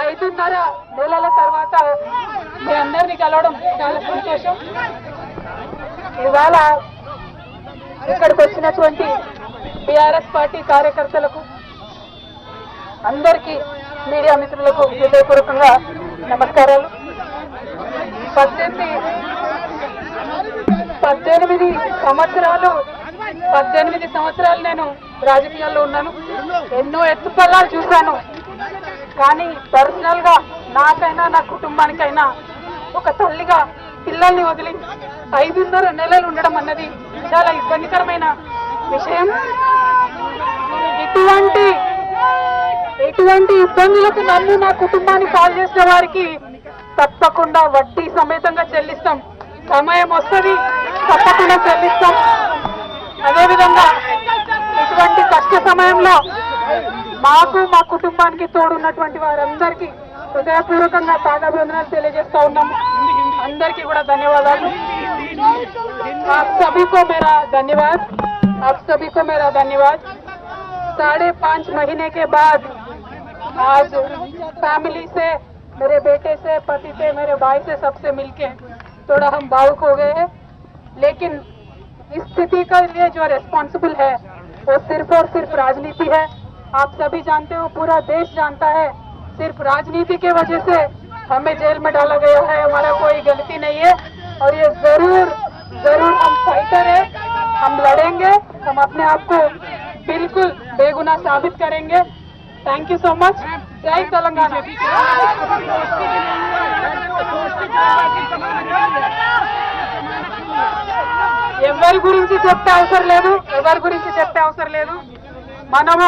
ఐదున్నర నెలల తర్వాత మీ అందరినీ కలవడం చాలా సంతోషం. ఇవాళ ఇక్కడికి వచ్చినటువంటి బీఆర్ఎస్ పార్టీ కార్యకర్తలకు అందరికీ మీడియా మిత్రులకు హృదయపూర్వకంగా నమస్కారాలు. పద్దెనిమిది పద్దెనిమిది సంవత్సరాలు పద్దెనిమిది సంవత్సరాలు నేను రాజకీయాల్లో ఉన్నాను. ఎన్నో ఎత్తుపల్లాలు చూశాను. కానీ పర్సనల్గా నాకైనా నా కుటుంబానికైనా ఒక తల్లిగా పిల్లల్ని వదిలి ఐదున్నర నెలలు ఉండడం అన్నది చాలా ఇబ్బందికరమైన విషయం. ఇటువంటి ఎటువంటి ఇబ్బందులకు నన్ను నా కుటుంబాన్ని కాల్ చేసిన వారికి తప్పకుండా వడ్డీ సమేతంగా చెల్లిస్తాం. సమయం వస్తుంది తప్పకుండా చెల్లిస్తాం. అదేవిధంగా ఇటువంటి కష్ట సమయంలో మాకు మా కుటుంబానికి తోడున్నటువంటి వారందరికీ హృదయపూర్వకంగా పాదాభివందనాలు తెలియజేస్తా ఉన్నాము అందరికీ కూడా ధన్యవాదాలు आप सभी को मेरा धन्यवाद आप सभी को मेरा धन्यवाद साढ़े पाँच महीने के बाद आज फैमिली से मेरे बेटे से पति से मेरे भाई से सबसे मिलके थोड़ा हम भावुक हो गए हैं लेकिन इस स्थिति के लिए जो रिस्पॉन्सिबल है वो सिर्फ और सिर्फ राजनीति है आप सभी जानते हो पूरा देश जानता है सिर्फ राजनीति के वजह से हमें जेल में डाला गया है हमारा कोई गलती नहीं है और ये जरूर जरूर हम फाइटर है हम लड़ेंगे हम अपने आप को बिल्कुल बेगुनाह साबित करेंगे थैंक यू सो मच जय तेलंगाना ఎవరి గురించి చెప్పే అవసరం లేదు ఎవరి గురించి చెప్పే అవసరం లేదు మనము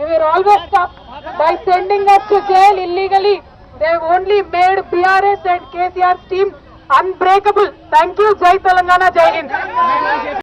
we were always stopped by sending us to jail illegally. They only made BRS and KCR's team unbreakable. Thank you, Jai Telangana, Jai Hind.